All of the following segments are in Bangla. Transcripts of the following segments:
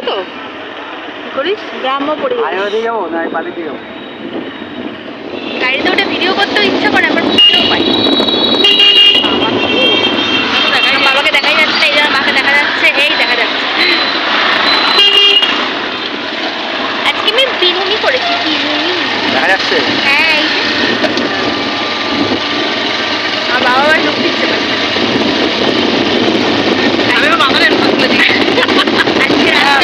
করবি তো? কি করিস? গ্রাম্য পরিবেশ। আগে ওদিকে যাব না যাব গাড়িতে উঠে ভিডিও করতেও ইচ্ছা করে করতেও পাই বাবাকে দেখাই যাচ্ছে এই মাকে দেখা যাচ্ছে এই দেখা যাচ্ছে। আজকে আমি বিনুনি করেছি বিনুনি। দেখা যাচ্ছে? হ্যাঁ আমার বাবা আবার ঢুকতে ইচ্ছে করছে আমি আমার মাথায় ঢুকলে দিই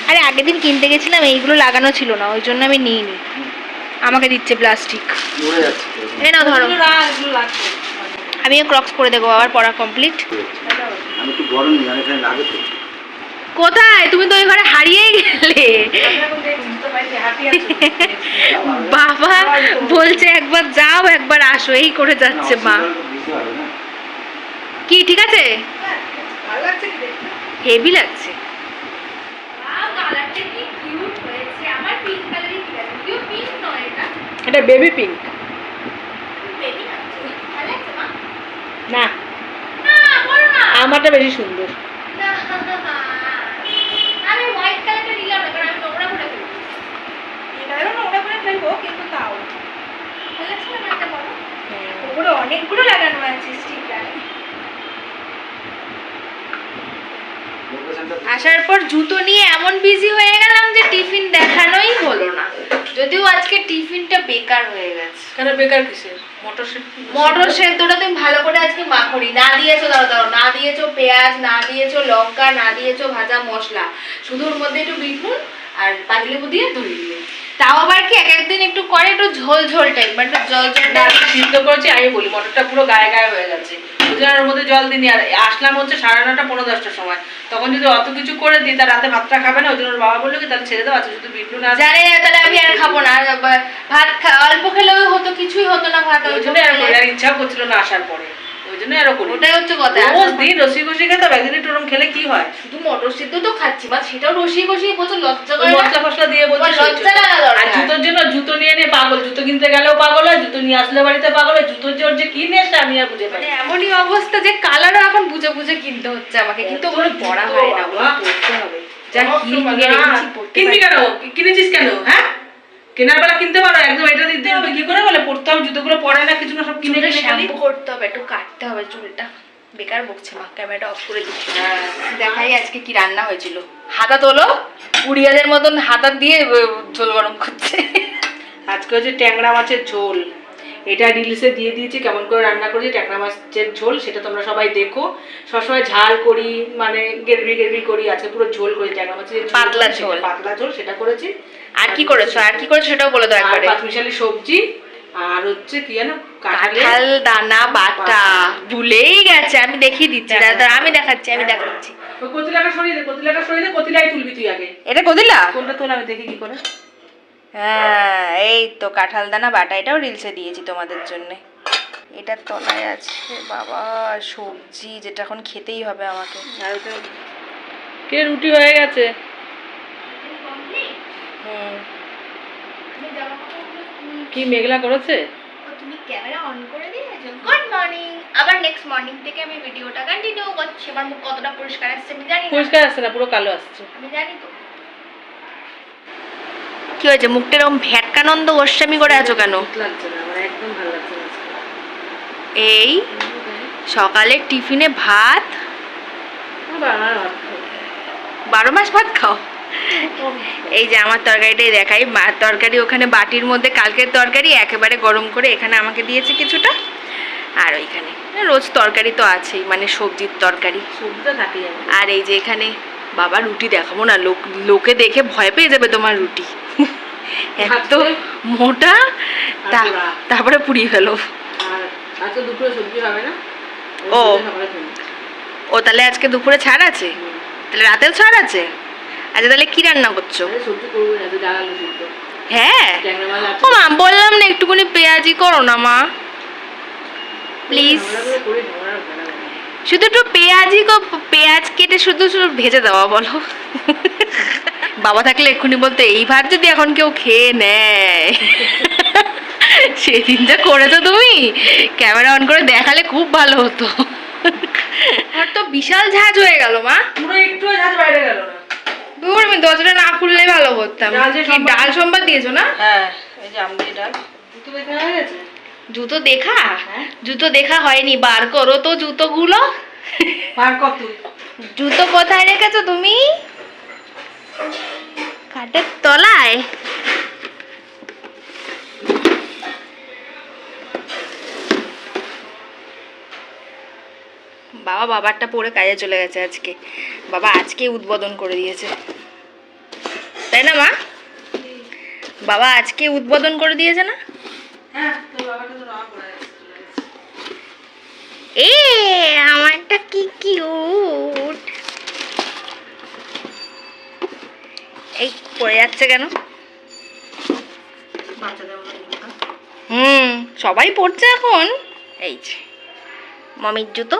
আরে আগের দিন কিনতে গেছিলাম এইগুলো লাগানো ছিল না ওই জন্য আমি নিইনি। আমাকে দিচ্ছে প্লাস্টিক নাও ধরো। আমিও ক্রক্স পরে দেখব আবার পড়া কমপ্লিট আমি একটু গরম নিই আমি এখানে লাগে কোথায়? তুমি তো ওই ঘরে হারিয়েই গেলে। বাবা বলছে একবার যাও একবার আসো। এই করে যাচ্ছে মা। কি ঠিক আছে? ভালো লাগছে। হেভি লাগছে এটা। বেবি পিঙ্ক না আমারটা বেশি সুন্দর আমি হোয়াইট কালারটা নিলাম না কারণ আমি নোংরা করে ফেলব এবারেও নোংরা করে ফেলব কিন্তু তাও ভালো লাগছে না। একটা বলো? ওগুলো অনেকগুলো লাগানো আছে স্টিকার আসার পর জুতো নিয়ে এমন বিজি হয়ে গেলাম যে টিফিন টিফিনটা বেকার হয়ে গেছে। কেন বেকার কিসের? মোটর মটর সেদ্ধটা তুমি ভালো করে আজকে মাখরি না দিয়েছ দাও দাও না দিয়েছ পেঁয়াজ না দিয়েছ লঙ্কা না দিয়েছ ভাজা মশলা। শুধু ওর মধ্যে একটু বিট নুন আর পাতিলেবু দিয়ে ধরিয়ে দিলে। তাও আবার কি এক একদিন একটু করে একটু ঝোল ঝোল টাইপ মানে একটু জল জল type। সিদ্ধ করেছি আমি বলি মটরটা পুরো গায়ে গায়ে হয়ে গেছে। ওই মধ্যে জল দিনি আর আসলাম হচ্ছে সাড়ে নটা পনেরো দশটার সময়। তখন যদি অত কিছু করে দিই তার রাতে ভাতটা খাবে না ওই জন্য বাবা বলল কি তাহলে ছেড়ে দাও আছে শুধু বিট্টু না জানি না তাহলে আমি আর খাব না। ভাত অল্প খেলেও হতো কিছুই হতো না ভাত ওই জন্য আর ইচ্ছা ইচ্ছাও করছিল না আসার পরে। ওই জন্য আরও ওটাই হচ্ছে কথা রোজ দিন রসি কষি খেতে হবে একদিন একটু খেলে কি হয়? শুধু মটর সিদ্ধ তো খাচ্ছি মা সেটাও রসিয়ে কষিয়ে বলছো লজ্জা করে মশলা ফসলা দিয়ে বলছি লজ্জা আর জুতোর জন্য নিয়ে আসলে বাড়িতে পাগল ওই জুতোর জোর যে কি আমি আর বুঝে মানে এমনই অবস্থা যে কালারও এখন বুঝে বুঝে কিনতে হচ্ছে আমাকে কিন্তু ওগুলো পড়া হয় না ওগুলো পড়তে হবে। যা কিনবি কেন? কিনেছিস কেন? হ্যাঁ? কেনার বেলা কিনতে পারো একদম এটা দিতে হবে কি করে বলে পড়তে হবে জুতোগুলো পরে না কিছু না সব কিনে কিনে খালি। শ্যাম্পু করতে হবে একটু কাটতে হবে চুলটা। বেকার বকছে মা ক্যামেরাটা অফ করে দিচ্ছি। দেখাই আজকে কি রান্না হয়েছিল। হাতা তোলো উড়িয়াদের মতন হাতা দিয়ে ঝোল গরম করছে। আজকে হচ্ছে ট্যাংরা মাছের ঝোল। এটা রিলসে দিয়ে দিয়েছি কেমন করে রান্না করেছি ট্যাংরা মাছের ঝোল সেটা তোমরা সবাই দেখো। সবসময় ঝাল করি মানে গ্রেভি গ্রেভি করি আজকে পুরো ঝোল করি ট্যাংরা মাছের পাতলা সেটা- ঝোল। পাতলা ঝোল সেটা করেছি। আর কি করেছ? আর কি করেছ সেটাও বলে দাও একবারে। পাঁচমিশালি সবজি আর হচ্ছে কি জানো কাঁঠাল দানা বাটা ভুলেই গেছে আমি দেখিয়ে দিচ্ছি আমি দেখাচ্ছি আমি দেখাচ্ছি। কতিলাটা সরিয়ে দে কতিলাটা সরিয়ে দে কতিলাই তুলবি তুই আগে। এটা কদিলা কোনটা তোল আমি দেখি কি করে। হ্যাঁ এই তো কাঁঠাল দানা বাটা এটাও রিলসে দিয়েছি তোমাদের জন্য। এটার তলায় আছে বাবা সবজি যেটা এখন খেতেই হবে আমাকে। কে? রুটি হয়ে গেছে। হুম। কি মেঘলা করেছে? তুমি ক্যামেরা অন করে দিয়েছ? গুড মর্নিং আবার নেক্সট মর্নিং থেকে আমি ভিডিওটা কন্টিনিউ করছি। আমার মুখ কতটা পরিষ্কার আসছে আমি জানি পরিষ্কার আসছে না পুরো কালো আসছে। আমি জানি তো। কি হয়েছে? মুখটা এরকম ভ্যাটকানন্দ গোস্বামি করে আছো কেন? লাগছে না আমার একদম ভালো লাগছে না এই সকালে টিফিনে ভাত। বারো মাস ভাত খাও? এই যে আমার তরকারিটাই দেখাই তরকারি ওখানে বাটির মধ্যে কালকের তরকারি একেবারে গরম করে এখানে আমাকে দিয়েছে কিছুটা। আর ওইখানে রোজ তরকারি তো আছেই মানে সবজির তরকারি। আর এই যে এখানে বাবা রুটি দেখাবো না লোক লোকে দেখে ভয় পেয়ে যাবে তোমার রুটি। এত মোটা তারপরে পুড়িয়ে ফেলো দুপুরে সবজি ও। ও তাহলে আজকে দুপুরে ছাড় আছে? তাহলে রাতেও ছাড় আছে? আচ্ছা তাহলে কি রান্না করছ? হ্যাঁ? ও মা বললাম না একটুখানি পেঁয়াজি করো না মা। প্লিজ হয়। শুধু একটু পেঁয়াজি পেঁয়াজ কেটে শুধু শুধু ভেজে দেওয়া বলো। বাবা থাকলে এক্ষুনি বলতে এই ভাত যদি এখন কেউ খেয়ে নেয়। সেদিন যা করেছ তুমি ক্যামেরা অন করে দেখালে খুব ভালো হতো। আর তো বিশাল ঝাঁজ হয়ে গেল মা। পুরো একটু ঝাঁজ বাইরে গেল না। দূর আমি দরজাটা না খুললেই ভালো করতাম। কি ডাল সম্বাদ দিয়েছ না? হ্যাঁ এই যে আমদি ডাল। দুটো দেখা হয়ে গেছে? জুতো দেখা? হ্যাঁ। জুতো দেখা হয়নি বার করো তো জুতোগুলো। বার কর তুই। জুতো কোথায় রেখেছো তুমি? কাঠের তলায়? বাবা বাবারটা পরে কাজে চলে গেছে আজকে। বাবা আজকে উদ্বোধন করে দিয়েছে। তাই না মা? বাবা আজকে উদ্বোধন করে দিয়েছে না? হ্যাঁ এ আমারটা কি কিউট এই পড়ে যাচ্ছে কেন। হুম সবাই পড়ছে এখন। এই যে মমির জুতো।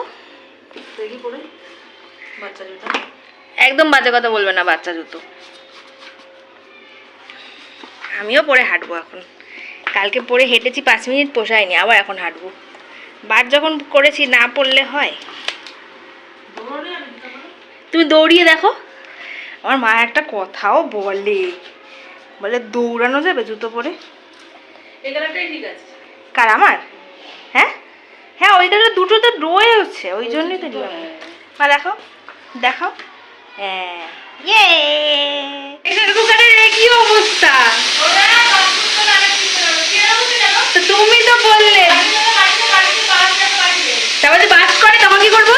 বাচ্চা জুতো। একদম বাজে কথা বলবে না বাচ্চা জুতো। আমিও পরে হাঁটবো এখন। কালকে পরে হেঁটেছি পাঁচ মিনিট পোষায়নি আবার এখন হাঁটবো। বার যখন করেছি না পড়লে হয়। তুমি দৌড়িয়ে দেখো। আমার মা একটা কথাও বলে। বলে দৌড়ানো যাবে জুতো পরে? কার আমার? হ্যাঁ? হ্যাঁ ওই দুটো তো রয়েছে ওই জন্যই তো নিলাম। মা দেখো দেখো। হ্যাঁ ইয়ে। এখানে কুকারের কি অবস্থা? তুমি তো বললে। তারপরে বাস করে তখন কি করব?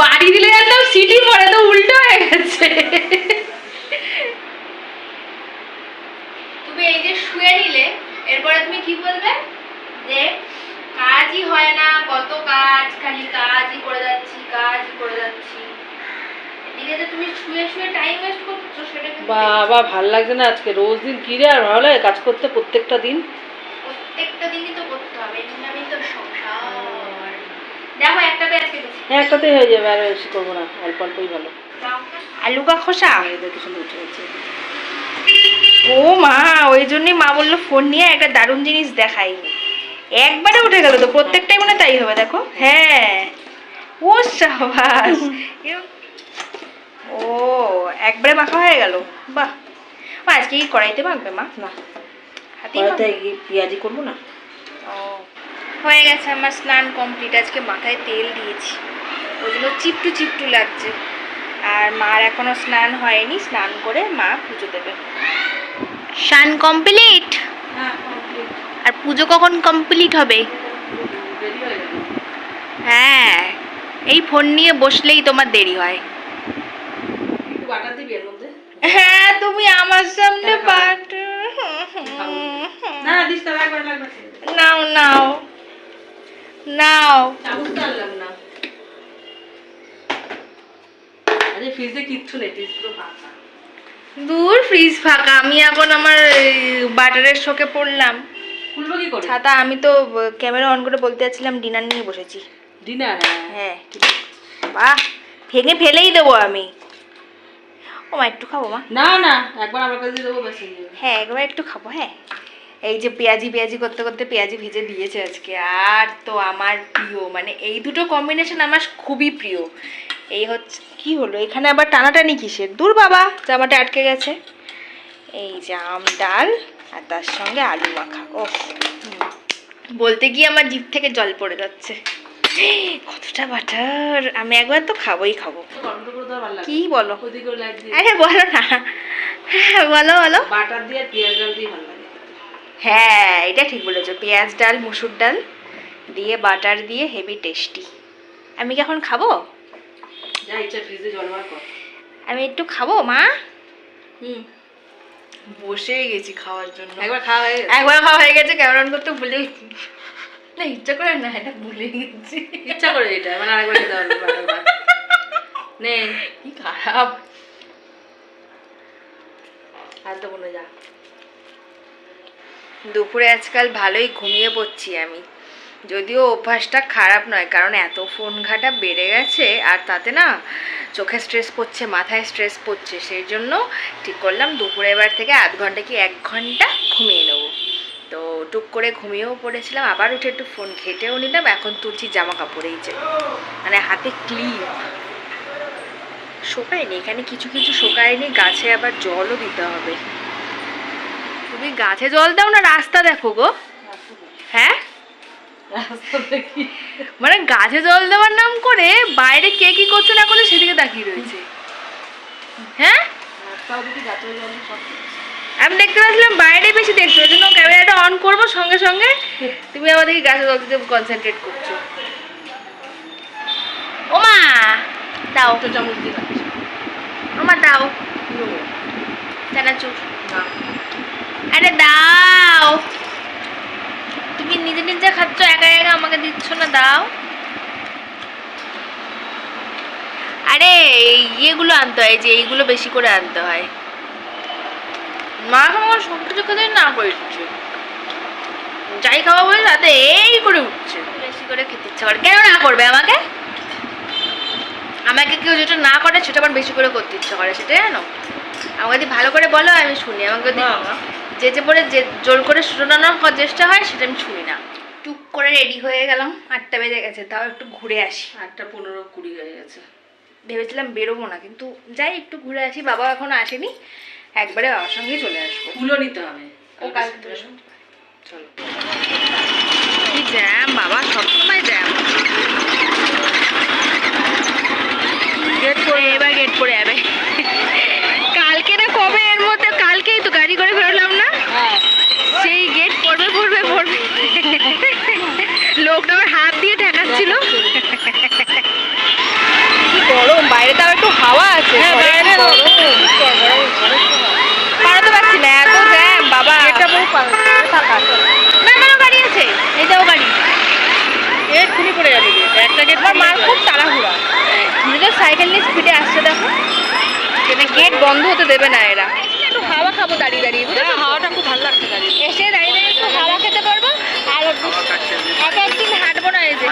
বাড়ি দিলে একদম সিটি পরে তো উল্টো হয়ে গেছে। তুমি এই যে শুয়ে নিলে এরপরে তুমি কি বলবে? যে কাজই হয় না কত কাজ খালি কাজই করে যাচ্ছি কাজই করে যাচ্ছি। এদিকে যে তুমি শুয়ে শুয়ে টাইম ওয়েস্ট করছ সেটা বাবা ভালো লাগছে না আজকে। রোজ দিন কি রে আর ভালো লাগে কাজ করতে প্রত্যেকটা দিন? প্রত্যেকটা দিনই তো করতে হবে তো সংসার। দেখো হ্যাঁ একটাতেই হয়ে যাবে আর বেশি করব না অল্প অল্পই ভালো। আলু কা খোসা? এদের কিছু উঠে গেছে। ও মা ওই জন্যই মা বলল ফোন নিয়ে একটা দারুণ জিনিস দেখাই। একবারে উঠে গেল তো প্রত্যেকটাই মনে হয় তাই হবে দেখো। হ্যাঁ। ও সাবাস। ও একবারে মাখা হয়ে গেল। বাহ। মা আজকে কি কড়াইতে মাখবে মা? না? এই পেঁয়াজি করব না? ও হয়ে গেছে আমার স্নান কমপ্লিট আজকে মাথায় তেল দিয়েছি। ওই জন্য চিপটু চিপটু লাগছে। আর মার এখনও স্নান হয়নি স্নান করে মা পুজো দেবে। স্নান কমপ্লিট? হ্যাঁ কমপ্লিট আর পুজো কখন কমপ্লিট হবে? হয়ে এই ফোন নিয়ে বসলেই তোমার দেরি হয়। হ্যাঁ তুমি আমার সামনে লাগবে নাও নাও। নাও। আরে ফ্রিজে কিচ্ছু নেই ফ্রিজ পুরো ফাঁকা। দূর ফ্রিজ ফাঁকা। আমি এখন আমার বাটারের শোকে পড়লাম। খুলবো কি করে? ছাতা আমি তো ক্যামেরা অন করে বলতে যাচ্ছিলাম ডিনার নিয়ে বসেছি। ডিনার হ্যাঁ। বাহ ভেঙে ফেলেই দেবো আমি। ও মা একটু খাব মা। না না একবার আমার কাছে দেবো বেশি হ্যাঁ একবার একটু খাব হ্যাঁ। এই যে পেঁয়াজি পেঁয়াজি করতে করতে পেঁয়াজি ভেজে দিয়েছে আজকে। আর তো আমার প্রিয় মানে এই দুটো কম্বিনেশন আমার খুবই প্রিয়। এই হচ্ছে কি হলো? এখানে আবার টানাটানি কিসের? দূর বাবা জামাটা আটকে গেছে। এই যে আম ডাল আর তার সঙ্গে আলু মাখা। ও বলতে গিয়ে আমার জিভ থেকে জল পড়ে যাচ্ছে। কতটা বাটার। আমি একবার তো খাবোই খাব। কি বলো? আরে বলো না। বলো বলো। বাটার দিয়ে পেঁয়াজ ডাল দিয়ে ভালো লাগে। হ্যাঁ এটা ঠিক বলেছ। পেঁয়াজ ডাল মুসুর ডাল দিয়ে বাটার দিয়ে হেভি টেস্টি। আমি কি এখন খাব? যা ইচ্ছা ফ্রিজে কর। আমি একটু খাব মা? হুম। বসেই গেছি খাওয়ার জন্য। একবার খাওয়া হয়ে গেছে। একবার খাওয়া হয়ে গেছে ক্যামেরা অন করতে ভুলে গেছি। না ইচ্ছা করে না এটা ভুলে গেছি। ইচ্ছা করে এটা মানে আরেকবার খেতে পারব নে। কি খারাপ। আর তো মনে যা। দুপুরে আজকাল ভালোই ঘুমিয়ে পড়ছি আমি। যদিও অভ্যাসটা খারাপ নয়, কারণ এত ফোন ঘাটা বেড়ে গেছে আর তাতে না চোখে স্ট্রেস পড়ছে, মাথায় স্ট্রেস পড়ছে, সেই জন্য ঠিক করলাম দুপুরে এবার থেকে আধ ঘণ্টা কি এক ঘণ্টা ঘুমিয়ে নেব। তো টুক করে ঘুমিয়েও পড়েছিলাম, আবার উঠে একটু ফোন ঘেটেও নিলাম, এখন তুলছি জামা কাপড়েই যে। মানে হাতে ক্লিপ। শোকায়নি, এখানে কিছু কিছু শোকায়নি, গাছে আবার জলও দিতে হবে। তুমি গাছে জল দাও না, রাস্তা দেখো গো। হ্যাঁ? মানে গাছে জল দেওয়ার নাম করে বাইরে কে কি করছে না করছে সেদিকে তাকিয়ে রয়েছে। হ্যাঁ। আমি দেখতে পাচ্ছিলাম বাইরে বেশি দেখছ ওই জন্য ক্যামেরাটা অন করব সঙ্গে সঙ্গে। তুমি আমাদেরকে গাছে জল দিতে কনসেন্ট্রেট করছ। ওমা! দাও। একটা চামচ দিয়ে ওমা দাও। চানাচুর আরে দাও। তুমি নিজে নিজে খাচ্ছ, একা একা আমাকে দিচ্ছ না, দাও। আরে ইয়েগুলো আনতে হয় যে এইগুলো বেশি করে আনতে হয়। মা আমার সব কিছু খেতে না করে দিচ্ছে যাই খাওয়া বলে তাতে এই করে উঠছে। বেশি করে খেতে ইচ্ছা করে। কেন না করবে আমাকে? আমাকে কেউ যেটা না করে, সেটা আবার বেশি করে করতে ইচ্ছা করে সেটা জানো? আমাকে যদি ভালো করে বলো, আমি শুনি। আমাকে যদি যে যে পরে যে জোর করে শোনানোর ক- চেষ্টা হয় সেটা আমি শুনি না। টুক করে রেডি হয়ে গেলাম আটটা বেজে গেছে তাও একটু ঘুরে আসি। আটটা পনেরো কুড়ি হয়ে গেছে। ভেবেছিলাম বেরোবো না কিন্তু যাই একটু ঘুরে আসি বাবা এখনও আসেনি একবারে বাবার সঙ্গে চলে আসব। ফুলও নিতে হবে। ও আসবে। চলো। জ্যাম বাবা সবসময় জ্যাম। গেট করে এবার গেট করে যাবে কালকে না কবে এর মধ্যে কালকেই তো গাড়ি করে বেরোলাম না হ্যাঁ সেই গেট পড়বে পড়বে পড়বে লোকটা আমার হাত দিয়ে ঠেকাচ্ছিল কি গরম বাইরে তাও একটু হ্যাঁ। পারাতে পারছি না এত জ্যাম বাবা। এটা বহু না না গাড়ি আছে। এটাও গাড়ি। এক্ষুনি পড়ে যাবে একটা গেট মার খুব তাড়াহুড়া। নিজের সাইকেল নিয়ে স্পিডে আসছে দেখো। মানে গেট বন্ধ হতে দেবে না এরা। একটু হাওয়া খাব দাঁড়িয়ে দাঁড়িয়ে বুঝেছ? হ্যাঁ হাওয়াটা খুব ভালো লাগছে গাড়ি এসে দাঁড়িয়ে দাঁড়িয়ে একটু হাওয়া খেতে পারব। আর এক একদিন হাঁটবো না এই যে।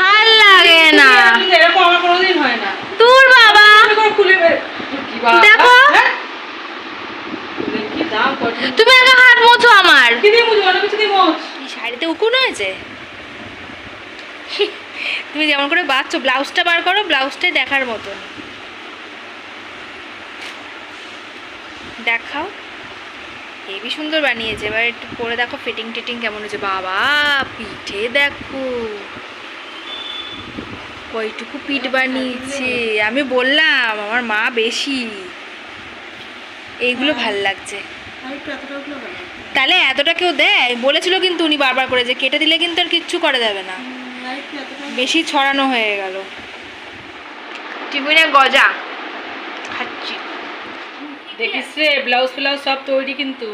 ভালো লাগে না। এরকম আমার কোনোদিন হয় না। তোর বাবা? খুলে দেখো। তুমি হাত মোছো আমার। শাড়িতে উকুন হয়েছে? তুমি যেমন করে বাঁচছো ব্লাউজটা বার করো ব্লাউজটাই দেখার মতন। দেখাও। হেবি সুন্দর বানিয়েছে। এবার একটু পরে দেখো ফিটিং টিটিং কেমন হয়েছে। বাবা পিঠে দেখো। কয়টুকু পিঠ বানিয়েছে। আমি বললাম আমার মা বেশি। এইগুলো ভালো লাগছে। তাহলে এতটা কেউ দেয়? বলেছিল কিন্তু উনি বারবার করে যে কেটে দিলে কিন্তু আর কিচ্ছু করা যাবে না। বেশি ছড়ানো হয়ে গেল। টিফিনে গজা। খাচ্ছি। দেখিস রে ব্লাউজ ফ্লাউজ সব তৈরি কিন্তু।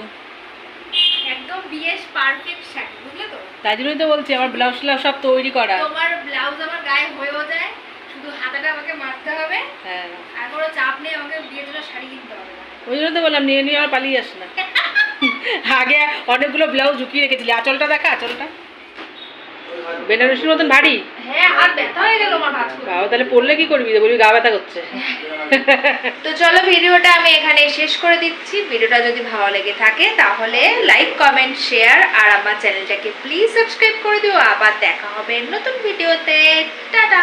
একদম বিয়ের পারফেক্ট শাড়ি বুঝলে তো? তাই জন্যই তো বলছি আমার ব্লাউজ ফ্লাউজ সব তৈরি করা। তোমার ব্লাউজ আমার গায়ে হয়েও যায় শুধু হাতাটা আমাকে মারতে হবে হ্যাঁ। আর কোনো চাপ নেই আমাকে বিয়ের জন্য শাড়ি কিনতে হবে। ওই জন্য তো বললাম নিয়ে নিয়ে আর পালিয়ে আস না। আগে অনেকগুলো ব্লাউজ ঝুঁকিয়ে রেখেছিলি আঁচলটা দেখা আঁচলটা? বেনারসির মতন ভারী? হ্যাঁ হাত ব্যথা হয়ে গেল আমার হাত বাবা তাহলে পড়লে কি করবি? বলবি গা ব্যথা করছে। তো চলো ভিডিওটা আমি এখানে শেষ করে দিচ্ছি। ভিডিওটা যদি ভালো লেগে থাকে তাহলে লাইক কমেন্ট শেয়ার আর আমার চ্যানেলটাকে প্লিজ সাবস্ক্রাইব করে দিও। আবার দেখা হবে নতুন ভিডিওতে। টাটা!